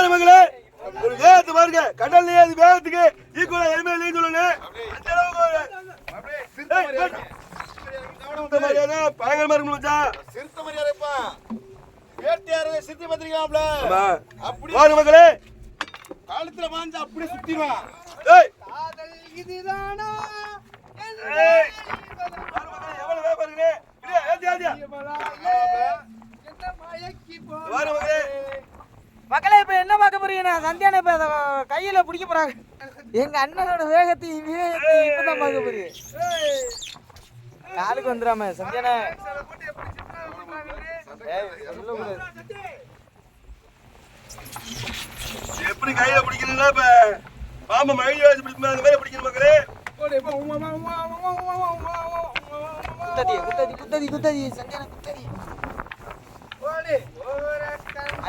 பாரு மகளே. ஒரு வேகத்து பாருங்க. கடல்ல அது வேகத்துக்கு ஈக்குவலா எருமை இல்லைன்னு சொல்லணும் அந்த அளவுக்கு ஒரு- பயங்கரமா இருக்கணும் மச்சான் சிறுத்தை மரியாதைப்பா. வேட்டையாரு சிறுத்தை பத்திரிக்காப்ல பாரு மகளே. காலத்துல வாஞ்சு அப்படியே சுத்திடுவான் ஏய். காதல் இதுதானா? எவ்வளவு வேகம் பாருங்க இல்லையா, ஏத்தியா, ஏத்தியா. என்ன மயக்கி போ மக்களே இப்ப என்ன பார்க்க போறீங்க சந்தியான இப்ப கையில பிடிக்க போறாங்க. எங்க அண்ணனோட வேகத்தையும் விவேகத்தையும் இப்பதான் பார்க்க போறீங்க. காலுக்கு வந்துடாம சந்தியான. எப்படி கையில பிடிக்கிறீங்களா இப்ப பாம்பு மகிழ வச்சு பிடிக்குமா அந்த மாதிரி பிடிக்கணும் மகளே குத்ததி குத்ததி குத்ததி குத்ததி சந்தியான குத்ததி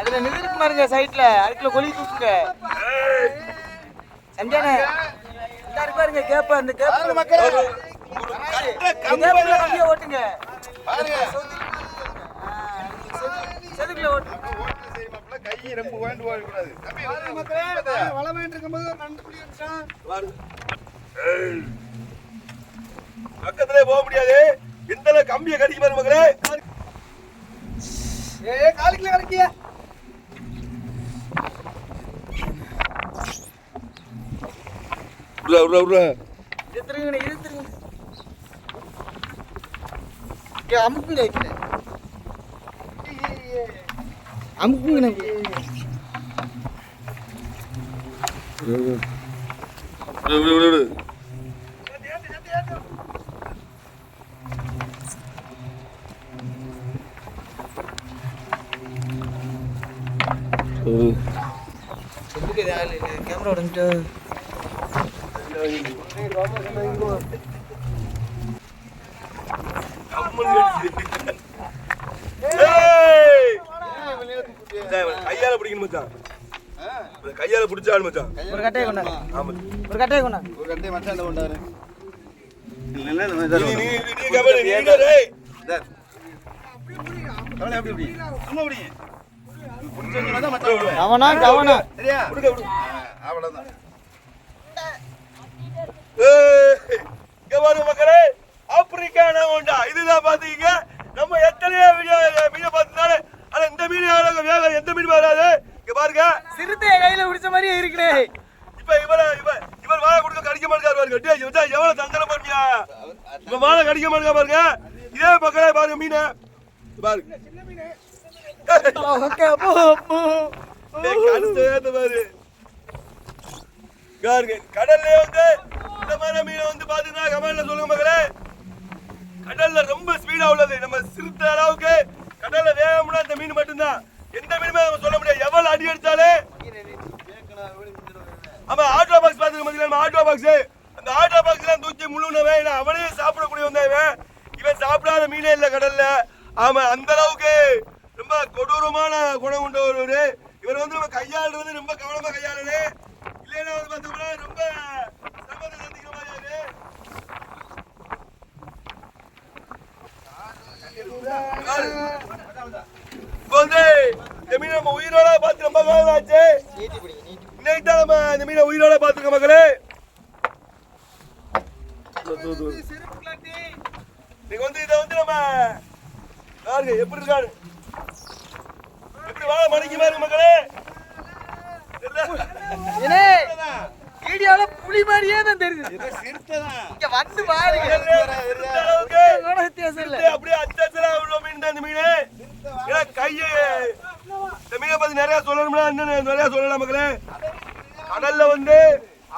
அதுல நிதிருக்கு பாருங்க சைட்ல அதுக்குள்ள கொலி தூக்குங்க. சந்தியான இந்த இருக்கு பாருங்க கேப்ப அந்த கேப்ப மக்களே. கேப்பல வண்டியை ஓட்டுங்க. பாருங்க. செதுக்குல ஓட்டுங்க ஓட்டுல சரி மாப்பிள்ள. கை ரொம்ப வேண்டு வந்து மக்களே வளமைன்னு இருக்கும்போது நண்டு. பக்கத்திலே போக முடியாது. அளவு கம்பியை கடிக்க பாரு மகளே ஏ காலுக்குள்ள உருவா உருவா உருவா இழுத்துருங்க இழுத்துருங்க இங்க அமுக்குங்க இப்ப அமுக்குங்க விடு விடு விடு விடு ம். சொல்லுங்க கேமரா உடஞ்சிட்டு கம்முன்னு கடிக்குது. ஏய். இந்தா, இவனை கையால பிடிக்கணும் மச்சான் கையால பிடிச்சாலும் மச்சான் ஒரு கட்டையை ஆமா ஒரு கட்டையை கொண்டாங்க ஒரு மச்சான் இந்த கொண்டாரு கவனா கவனா சரியா அவ்வளவுதான். இங்க பாருங்க மக்களே ஆப்பிரிக்கான உண்டா? இதுதான் பாத்தீங்க. நம்ம எத்தனையோ வீடியோ வீடியோ பார்த்தனால ஆனா இந்த மீன் வேகம் எந்த மீன் வராது? இங்க பாருங்க. சிறுத்தையை கையில பிடிச்ச மாதிரியே இருக்குடே இப்ப இவர இவ இவர் வாழை கொடுக்க கடிக்க மாட்டாரு பாருங்க. டேய் இவன் எவ்வளவு தந்தரம் பண்ணியா? இவன் வாழை கடிக்க மாட்டா பாருங்க. இதே மக்களே பாருங்க மீன். பாருங்க. ஓகே அப்போ பாரு பாருங்க கடல்ல வந்து இந்த மாதிரி மீனை வந்து பாத்தீங்கன்னா கமெண்ட்ல சொல்லுங்க மக்களே கடல்ல ரொம்ப ஸ்பீடா உள்ளது. நம்ம சிறுத்த அளவுக்கு கடல்ல வேகம்னா இந்த மீன் மட்டும்தான். எந்த மீனுமே நம்ம சொல்ல முடியாது. எவ்வளவு அடி அடிச்சாலே ஆமா ஆட்டோ பாக்ஸ் பாத்துக்க பாத்தீங்களா நம்ம ஆட்டோ பாக்ஸ் அந்த ஆட்டோ பாக்ஸ் எல்லாம் தூக்கி முழுனவன் ஏன்னா அவனே சாப்பிடக்கூடிய வந்தவன். இவன். இவன் சாப்பிடாத மீனே இல்லை கடல்ல. ஆமா அந்த அளவுக்கு ரொம்ப கொடூரமான குணம் கொண்ட ஒருவர் இவர் வந்து நம்ம கையாளுறது ரொம்ப கவனமா கையாளு இல்லைன்னா ரொம்ப சிரமத்தை சந்திக்கிற மாதிரி இப்போ வந்து இந்த நம்ம உயிரோட பார்த்து ரொம்ப காலம் ஆச்சு. நீட்டி இன்னைக்கு தான் நம்ம இந்த மீனை உயிரோட பார்த்துருக்க மக்களே. வந்து இதை வந்து நம்ம பாருங்க எப்படி இருக்காரு? எப்படி வாழ மணிக்கு இருக்கு மக்களே? வீடியோல புலி மாதிரியே தான் தெரியுது. இங்க வந்து பாருங்க. வித்தியாசம் இல்ல. அப்படியே அச்சச்சலா உள்ள மீன் தான் இந்த மீன். ஏன்னா கையை இந்த மீனை பத்தி நிறைய சொல்லணும்னா இன்னும் நிறைய சொல்லலாம் மக்களே. கடல்ல வந்து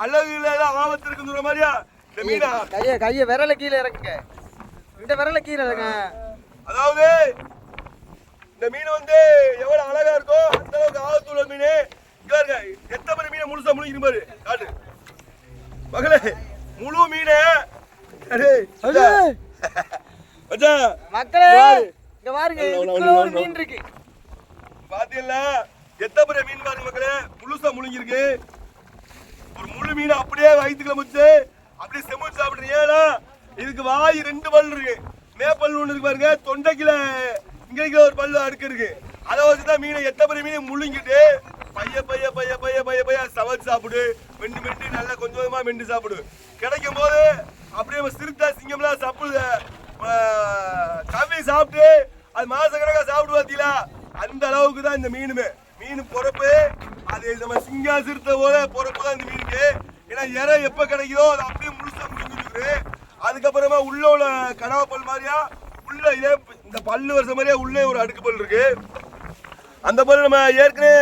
அழகுல தான் ஆபத்து இருக்குங்கிற மாதிரியா? இந்த மீனா. கைய கைய விரல கீழே இறக்குங்க. இந்த விரல கீழே இறங்க அதாவது இந்த மீன் வந்து எவ்வளவு அழகா இருக்கோ அந்த அளவுக்கு ஆபத்துள்ள மீன். இங்க பாருங்க எத்தனை பேர் மீனை முழுசா முழுங்கிட்டு பாரு காட்டு. மகளே முழு மீனை. மக்களே. இங்க பாருங்க ஒரு மீன் இருக்கு. பாத்தீங்களா? எத்தனை மீன் பாருங்க மக்களே முழுசா முழுங்கிருக்கு ஒரு முழு மீன் அப்படியே வயிற்றுக்குள்ள முச்சு அப்படியே செமுச்சு சாப்பிடுறீங்க ஏன்னா இதுக்கு வாய் ரெண்டு பல் இருக்கு. மேப்பல் ஒன்று இருக்கு பாருங்க தொண்டைக்குள்ள இங்க ஒரு பல்லு அடுக்கு இருக்கு. அதை வச்சுதான் மீனை எத்தனை மீனை முழுங்கிட்டு பைய பைய எடுத்து சாப்பிடு. மெண்டு மெண்டு நல்லா கொஞ்சம் கொஞ்சமா மெண்டு சாப்பிடு. கிடைக்கும் போது அப்படியே நம்ம சிறுத்தை சிங்கம்லாம் சாப்பிடுது. கவி சாப்பிட்டு அது மாச கணக்கா சாப்பிடு பார்த்தீங்களா அந்த அளவுக்கு தான் இந்த மீனுமே. மீன் பொறப்பு அது நம்ம சிங்கா சிறுத்தை போல பொறப்பு தான் இந்த மீனுக்கு. ஏன்னா இறை எப்ப கிடைக்குதோ அது அப்படியே முழுசா முடிஞ்சிருக்கு அதுக்கப்புறமா உள்ள உள்ள கனவா பல் மாதிரியா உள்ள இதே இந்த பல்லு வருஷம் மாதிரியா உள்ளே ஒரு அடுக்கு பல் இருக்கு. அந்த பல் நம்ம ஏற்கனவே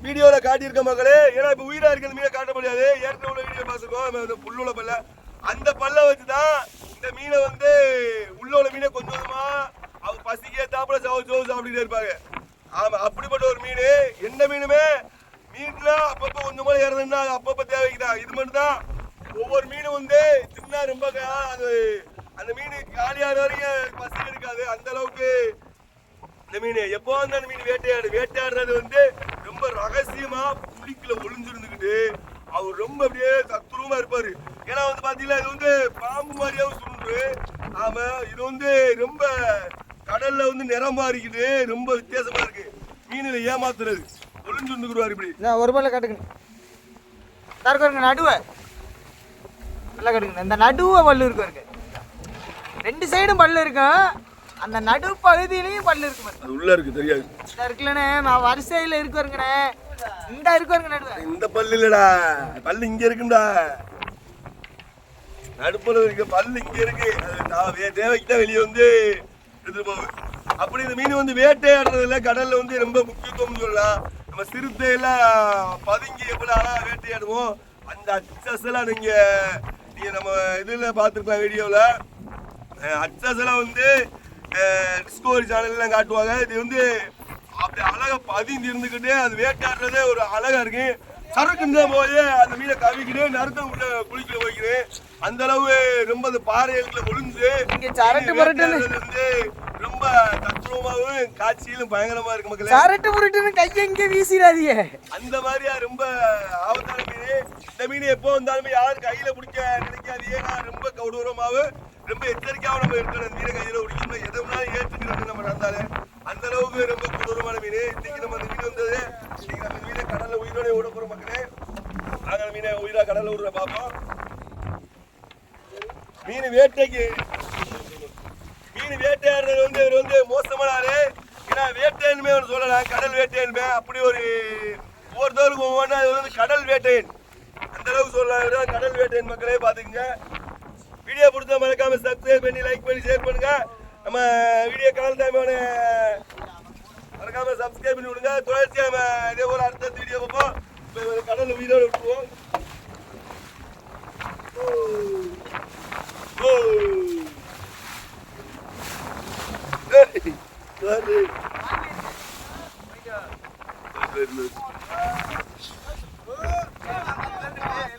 வீடியோவில் காட்டியிருக்க மக்களே ஏன்னா இப்போ உயிரா இருக்கிற மீனை காட்ட முடியாது. ஏற்கனவே உள்ள வீடியோ பார்த்துருக்கோம். புல்லுள்ள பல்ல. அந்த பல்ல வச்சு தான் இந்த மீனை வந்து உள்ள உள்ள மீனை கொஞ்சம் கொஞ்சமா அவங்க பசிக்கே தாப்புல சவு சவு சாப்பிட்டுட்டே இருப்பாங்க. ஆமா அப்படிப்பட்ட ஒரு மீன் எந்த மீனுமே மீன்ல அப்பப்போ போல இறந்துன்னா அது அப்பப்போ தேவைக்கு தான் இது மட்டும் தான் ஒவ்வொரு மீனும் வந்து சின்ன ரொம்ப கா- அது அந்த மீன் காலியான வரைக்கும் பசி எடுக்காது. அந்த அளவுக்கு இந்த மீன் எப்போ வந்து அந்த மீன் வேட்டையாடு. வேட்டையாடுறது வந்து ரொம்ப ரகசியமா புளிக்குள்ள ஒளிஞ்சிருந்துக்கிட்டு அவர் ரொம்ப அப்படியே தத்துருவமா இருப்பாரு. ஏன்னா வந்து பாத்தீங்கன்னா இது வந்து பாம்பு மாதிரியாவும் சுருண்டு. ஆமா இது வந்து ரொம்ப கடல்ல வந்து நிறம் மாறிக்கிட்டு ரொம்ப வித்தியாசமா இருக்கு. மீனில் ஏமாத்துறது. ஒளிஞ்சிருந்துக்குருவாரு இப்படி. நான் ஒரு பல்ல கட்டுக்கணும் தருக்கு நடுவை. நல்லா கட்டுக்கணும் இந்த நடுவை பல்லு இருக்கு ரெண்டு சைடும் பல்லு இருக்கும் அந்த நடு பகுதியிலையும் பல்லு இருக்கு. அது உள்ள இருக்கு தெரியாது. இருக்குல்லண்ணே நான் வரிசையில் இருக்கு வருங்கண்ணே இந்த இருக்கு வருங்க நடுவை இந்த பல்லு இல்லடா. பல்லு இங்க இருக்குண்டா நடுப்புல இருக்க பல்லு இங்க இருக்கு. அது வே- தேவைக்கு தான் வெளியே வந்து எடுத்துட்டு போவேன் அப்படி இந்த மீன் வந்து வேட்டையாடுறதுல கடல்ல வந்து ரொம்ப முக்கியத்துவம் சொல்லலாம் நம்ம சிறுத்தை எல்லாம் பதுங்கி எப்படி அழகா வேட்டையாடுவோம்? அந்த அச்சஸ் எல்லாம் நீங்க நீங்க நம்ம இதுல பார்த்துருக்கலாம் வீடியோல. அச்சஸ் எல்லாம் வந்து டிஸ்கவரி சேனல்லாம் காட்டுவாங்க. இது வந்து அப்படி அழகா பதிந்து இருந்துக்கிட்டு அது வேட்டையாடுறதே ஒரு அழகா இருக்கு. சரக்குன்னு தான் போய் அந்த மீனை கவிக்கிட்டு நறுக்கம் உள்ள குளிக்கல போய்க்கிறேன் அந்த அளவு ரொம்ப அந்த பாறைகளுக்குள்ள புரட்டுன்னு. வேட்டையாடுறது வந்து ரொம்ப தத்ரூபமாவும் காட்சியிலும் பயங்கரமா இருக்கு மக்களே. சரட்டு முரட்டுன்னு கையை இங்கே வீசிடாதீங்க. அந்த மாதிரியா ரொம்ப ஆபத்தான மீன். இந்த மீன் எப்போ வந்தாலுமே யாரும் கையில பிடிக்க நினைக்காது ஏன்னா ரொம்ப கொடூரமாவும் ரொம்ப எச்சரிக்கையாக நம்ம இருக்கணும். மீன கையில் கையில பிடிக்கணும் எதை வேணாலும் ஏற்றுக்கிறது நம்ம நடந்தாலே அந்த அளவுக்கு ரொம்ப கொடூரமான மீன் இன்னைக்கு நம்ம அந்த மீன் வந்தது இன்னைக்கு நம்ம மீனை கடலில் உயிரோட விட போற மக்களே. நாங்கள் மீனை உயிராக கடலில் விடுற பார்ப்போம். மீன் வேட்டைக்கு மீன் வேட்டையாடுறது வந்து இவர் வந்து மோசமான ஆளு. ஏன்னா வேட்டையன்மே ஒன்று சொல்லலாம் கடல் வேட்டையன்மே. அப்படி ஒரு ஒவ்வொருத்தருக்கும் ஒவ்வொன்றா இது வந்து கடல் வேட்டையன். அந்த அளவுக்கு சொல்லலாம் கடல் வேட்டையன் மக்களே பார்த்துக்குங்க. வீடியோ பிடிச்சா மறக்காம சப்ஸ்கிரைப் பண்ணி லைக் பண்ணி ஷேர் பண்ணுங்க. நம்ம வீடியோ கால் டைமோட மறக்காம சப்ஸ்கிரைப் பண்ணி விடுங்க. தொடர்ச்சி நம்ம இதே போல அடுத்த வீடியோ பார்ப்போம் இப்போ இவரை கடல்ல உயிரோட விட்டுருவோம். ஓ. ஏய், sorry.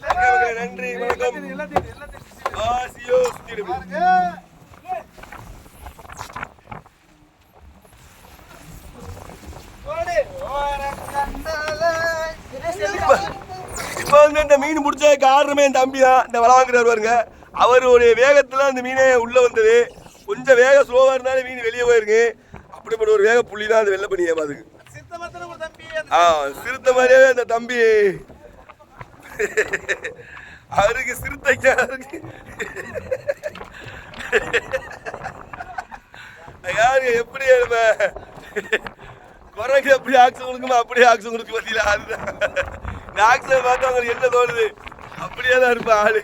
ஓகே, ஓகே, நன்றி வணக்கம் ஆசியோ சுத்திடுது இப்போ வந்து இந்த மீன் பிடிச்ச காரணமே என் தம்பி தான் இந்த வலை வாங்குறாரு பாருங்க. அவருடைய வேகத்தில் அந்த மீனே உள்ளே வந்தது. கொஞ்சம் வேகம் ஸ்லோவாக இருந்தாலும் மீன் வெளியே போயிருக்கு. அப்படிப்பட்ட ஒரு வேக புள்ளி தான் அந்த வெள்ளை பண்ணி ஏமாதுக்கு ஆ சிறுத்தை மாதிரியே அந்த தம்பி. அவருக்கு சிறுத்தைக்கு அவருக்கு யாரு எப்படி நம்ம குரங்கு எப்படி ஆக்சன் கொடுக்குமோ? அப்படியே ஆக்சன் கொடுக்க பார்த்தீங்களா அதுதான். டாக்டர் ஆக்சன் பார்த்து என்ன தோணுது? அப்படியே தான் இருப்பா ஆளு.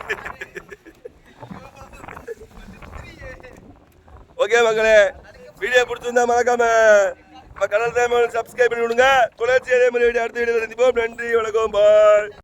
ஓகே மக்களே வீடியோ பிடிச்சிருந்தா மறக்காம நம்ம கடல் தான் சப்ஸ்கிரைப் பண்ணி விடுங்க. தொடர்ச்சி அதே மாதிரி வீடியோ அடுத்த வீடியோ சந்திப்போம். நன்றி வணக்கம் பாய்